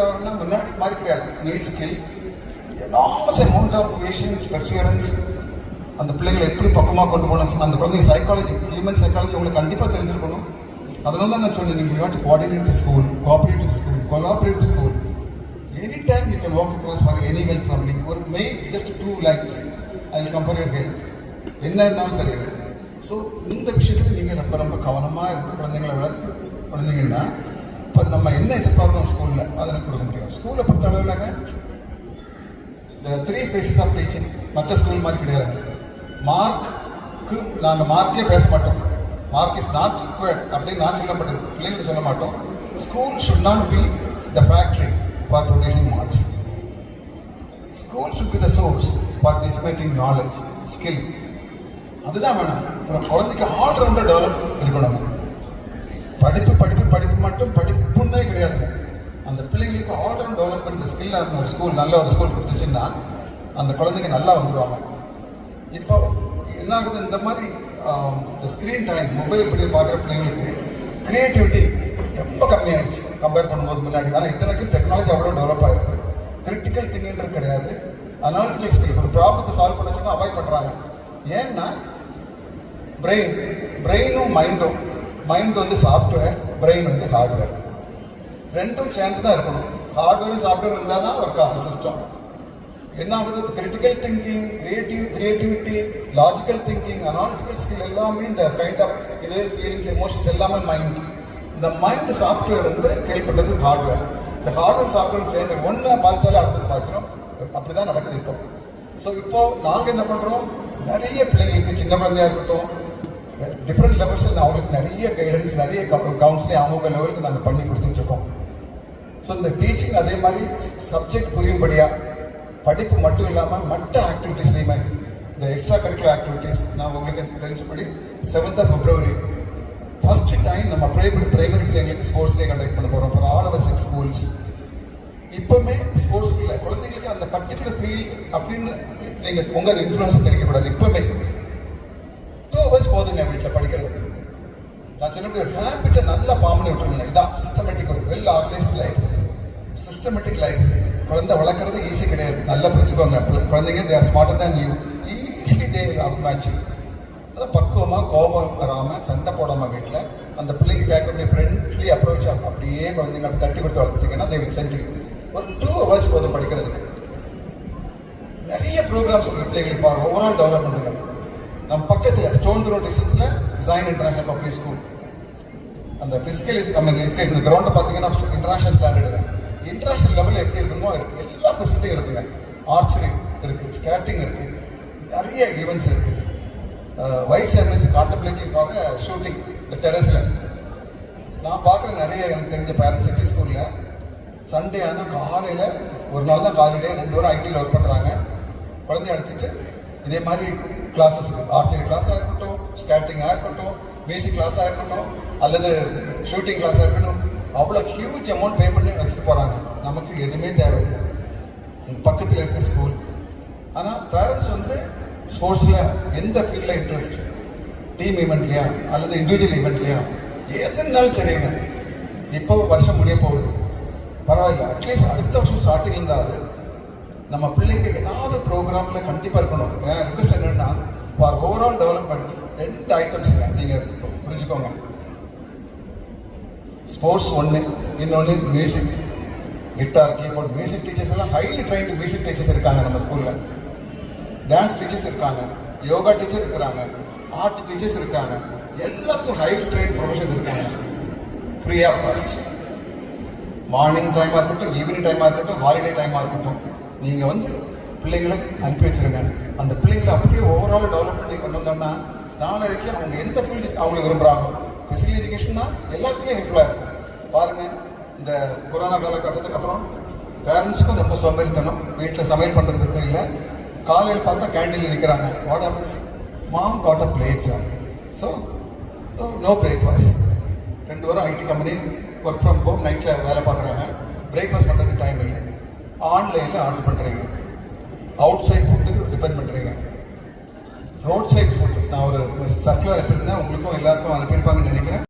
இருக்கிறவங்கன்னா முன்னாடி மாதிரி கிடையாது. Need skill enormous amount of patience perseverance அந்த பிள்ளைங்களை எப்படி பக்கமாக கொண்டு போகணும்? அந்த குழந்தைங்க சைக்காலஜி ஹியூமன் சைக்காலஜி உங்களுக்கு கண்டிப்பாக தெரிஞ்சிருக்கணும். அதனால தான் நான் சொன்னேன் நீங்கள் you to coordinate school cooperative school collaborative school any time you can walk across for any help from me ஒரு மெயின் ஜஸ்ட் டூ லேக்ஸ் அதில் கம்பேர் ஹெல்ப் என்ன இருந்தாலும் சரி. ஸோ இந்த விஷயத்தில் நீங்கள் ரொம்ப ரொம்ப கவனமாக இருந்து குழந்தைங்களை வளர்த்து குழந்தைங்கன்னா அப்போ நம்ம என்ன எதிர்பார்க்குறோம் ஸ்கூலில் அதை எனக்கு கொடுக்க முடியும். ஸ்கூலை பொறுத்த அளவுலங்க இந்த த்ரீ ஃபேஸஸ் ஆஃப் டீச்சிங் மற்ற ஸ்கூல் மாதிரி கிடையாது. மார்க்கு நாங்கள் மார்க்கே பேச மாட்டோம் மார்க் இஸ் நாட் ரிக்வயர்ட் அப்படின்னு நான் சொல்லப்பட்டிருக்கேன் பிள்ளைங்களுக்கு சொல்ல மாட்டோம். School should not be the factory for producing marks school should be the source for dispatching knowledge skill அதுதான் வேணும். ஒரு குழந்தைக்கு ஆல்ரவுண்டர் டெவலப் இருக்கணுங்க. படிப்பு படிப்பு படிப்பு மட்டும் படிப்புன்னே கிடையாது. அந்த பிள்ளைங்களுக்கு ஆல்ரவுண்ட் டெவலப்மெண்ட் ஸ்கில்லாக இருந்த ஒரு ஸ்கூல் நல்ல ஒரு ஸ்கூல் கொடுத்துச்சுன்னா அந்த குழந்தைங்க நல்லா வந்துடுவாங்க இப்போ என்ன ஆகுது இந்த மாதிரி இந்த ஸ்க்ரீன் டைம் மொபைல் இப்படி பார்க்குற பிள்ளைங்களுக்கு கிரியேட்டிவிட்டி ரொம்ப கம்மியாயிடுச்சு. கம்பேர் பண்ணும்போது முன்னாடி ஆனால் இத்தனைக்கும் டெக்னாலஜி அவ்வளோ டெவலப் ஆகிருக்கு கிரிட்டிக்கல் திங்கிங்கிறது கிடையாது. அனாலிட்டிக்கல் ஸ்கில் ஒரு ப்ராப்ளத்தை சால்வ் பண்ண அவாய்ட் பண்ணுறாங்க ஏன்னா பிரெயின் பிரெயினும் மைண்டும் மைண்ட் வந்து சாஃப்ட்வேர் பிரெயின் வந்து ஹார்ட்வேர் ரெண்டும் சேர்ந்து தான் இருக்கணும். ஹார்ட்வேர் சாஃப்ட்வேர் இருந்தால் தான் ஒர்க் ஆகும் சிஸ்டம் என்ன ஆகுது? Critical thinking creative creativity logical thinking analytical skill எல்லாமே இந்த கைண்ட் ஆஃப் இது ஃபீலிங்ஸ் எமோஷன்ஸ் எல்லாமே மைண்ட் இந்த மைண்ட் சாஃப்ட்வேர் வந்து ஹெல்ப் பண்ணுறது ஹார்ட்வேர் இந்த ஹார்ட்வேர் சாஃப்ட்வேர் சேர்ந்து ஒன்று பாதிச்சாலே அடுத்தது பாதிச்சிடும் அப்படிதான் நடக்குது இப்போ. ஸோ இப்போ நாங்கள் என்ன பண்ணுறோம் நிறைய பிள்ளைங்களுக்கு சின்ன குழந்தையாக இருக்கட்டும் டிஃப்ரெண்ட் லெவல்ஸில் அவங்களுக்கு நிறைய கைடன்ஸ் நிறைய கவுன்சிலிங் அவங்க லெவலுக்கு நாங்கள் பண்ணி கொடுத்துட்ருக்கோம் ஸோ இந்த டீச்சிங் அதே மாதிரி சப்ஜெக்ட் புரியும்படியாக படிப்பு மட்டும் இல்லாமல் மற்ற ஆக்டிவிட்டீஸ்லையுமே இந்த எக்ஸ்ட்ரா கரிக்குலர் ஆக்டிவிட்டீஸ் நான் உங்களுக்கு தெரிஞ்சபடி seventh of February first time நம்ம பிரைமரி பிரைமரி பிள்ளைங்களுக்கு ஸ்போர்ட்ஸ் டே கண்டக்ட் பண்ண போகிறோம் for all our six schools இப்போவுமே ஸ்போர்ட்ஸ் குழந்தைங்களுக்கு அந்த பர்டிகுலர் ஃபீல்ட் அப்படின்னு நீங்கள் உங்கள் இன்ஃப்ளூன்ஸ் தெரிவிக்கக்கூடாது. இப்போவுமே போதுங்க வீட்டில் படிக்கிறதுக்கு. நான் சொல்லக்கூடிய ஒரு ஹேபிட்டை நல்லா ஃபார்ம் பண்ணி விட்டுருங்க. இதான் சிஸ்டமேட்டிக் ஒரு well organised life systematic life குழந்தை வளர்க்குறது ஈஸி கிடையாது. நல்லா புரிஞ்சுக்கோங்க. குழந்தைங்க தேர் ஸ்மார்ட்டர் தான் new easily they out matching அதை பக்குவமாக கோபம் வராமல் சண்டை போடாமல் வீட்டில் அந்த பிள்ளைக்கு கேட்கக்கூடிய ஃப்ரெண்ட்லி அப்ரோச் ஆகும் அப்படியே குழந்தைங்க அப்படி தட்டி கொடுத்து வளர்த்துட்டீங்கன்னா தே வில் சென்ட் ஒரு டூ ஹவர்ஸ் போதும் படிக்கிறதுக்கு. நிறைய ப்ரோக்ராம்ஸ் பிள்ளைகளுக்கு பாருங்கள் ஓவரால் டெவலப் பண்ணுங்க பக்கத்தில் ஸ்டோன்ஸ் ரோட் டிஸ்டன்ஸில் ஜாயின் இன்டர்நேஷனல் பப்ளிக் ஸ்கூல் அந்த பிசிக்கல் இது கம்மி எஜுகேஷன் இந்த கிரவுண்டை பார்த்தீங்கன்னா இன்டர்நேஷனல் ஸ்டாண்டர்டு இன்டர்நேஷனல் லெவலில் எப்படி இருக்குமோ இருக்குது எல்லா ஃபெசிலிட்டியும் இருக்குங்க. ஆர்ச்சரி இருக்குது ஸ்கேட்டிங் இருக்குது நிறைய ஈவெண்ட்ஸ் இருக்குது வைஸ் சேர்மன்ஸ் கான்டபிலிட்டிங் பார்க்க ஷூட்டிங் இந்த டெரஸில் நான் பார்க்குற நிறைய எனக்கு தெரிஞ்ச பேரண்ட்ஸ் சிட்டி ஸ்கூலில் சண்டே ஆனால் காலையில் ஒரு நாள் தான் காலையிலே ரெண்டு வாரம் ஐடியில் ஒர்க் பண்ணுறாங்க குழந்தைய அழைச்சிட்டு இதே மாதிரி கிளாஸஸ்க்கு ஆர்ச்சரி கிளாஸாக இருக்கட்டும் ஸ்கேட்டிங்காக இருக்கட்டும் பேசிக் கிளாஸாக இருக்கட்டும் அல்லது ஷூட்டிங் கிளாஸாக இருக்கட்டும் அவ்வளோ ஹியூஜ் அமௌண்ட் பே பண்ணி வச்சுட்டு போகிறாங்க நமக்கு எதுவுமே தேவையில்லை. பக்கத்தில் இருக்க ஸ்கூல் ஆனால் பேரண்ட்ஸ் வந்து ஸ்போர்ட்ஸில் எந்த ஃபீல்டில் இன்ட்ரெஸ்ட் டீம் ஈவெண்ட்லையா அல்லது இண்டிவிஜுவல் ஈவெண்ட்லையா எதுனாலும் சரிங்க இப்போ வருஷம் முடிய போகுது. பரவாயில்ல. அட்லீஸ்ட் அடுத்த வருஷம் ஸ்டார்டிங் இருந்தால் நம்ம பிள்ளைங்க ஏதாவது ப்ரோக்ராமில் கண்டிப்பாக இருக்கணும். என் ரிக்வஸ்ட் என்னன்னா ஓவரால் டெவலப்மெண்ட் ரெண்டு ஐட்டம்ஸுங்க நீங்கள் புரிஞ்சுக்கோங்க. ஸ்போர்ட்ஸ் ஒன்று இன்னொன்று music guitar keyboard music teachers எல்லாம் ஹைலி ட்ரைன்டு மியூசிக் டீச்சர்ஸ் இருக்காங்க நம்ம ஸ்கூலில் டான்ஸ் டீச்சர்ஸ் இருக்காங்க யோகா டீச்சர் இருக்கிறாங்க ஆர்ட் டீச்சர்ஸ் இருக்காங்க. எல்லாத்துக்கும் ஹைலி ட்ரைன் ப்ரொஃபஷன்ஸ் இருக்காங்க. ஃப்ரீயாக ஃபஸ்ட் மார்னிங் டைமாக இருக்கட்டும் ஈவினிங் டைமாக இருக்கட்டும் ஹாலிடே டைமாக இருக்கட்டும். நீங்கள் வந்து பிள்ளைங்களை அனுப்பி வச்சிருங்க. அந்த பிள்ளைங்களை அப்படியே ஓவரால் டெவலப் பண்ணி கொண்டு வந்தோம்னா நாளைக்கு அவங்க எந்த ஃபீல்டு அவங்களுக்கு விரும்புகிறாங்க ஃபிசிக்கல் எஜுகேஷன்னா எல்லாத்துலேயும் ஹெல்ப்ஃபுல்லாக இருக்கும். பாருங்கள் இந்த கொரோனா காலகட்டத்துக்கு அப்புறம் பேரண்ட்ஸுக்கும் ரொம்ப சோம்பேறித்தனம் வீட்டில் சமையல் பண்ணுறதுக்கும் இல்லை காலையில் பார்த்தா கேண்டீனில் நிற்கிறாங்க what happens mom got a plates so no breakfast ரெண்டு வாரம் IT company work from home நைட்டில் வேலை பார்க்குறாங்க. பிரேக்ஃபாஸ்ட் பண்ணுறதுக்கு டைம் இல்லை. ஆன்லைனில் ஆர்டர் பண்ணுறீங்க அவுட் சைட் ஃபுட் ப்ரிப்பேர் பண்ணுறீங்க ரோட் சைட் ஃபுட் நான் ஒரு சர்க்குலர் எடுத்திருந்தேன். உங்களுக்கும் எல்லாருக்கும் அனுப்பியிருப்பாங்கன்னு நினைக்கிறேன்.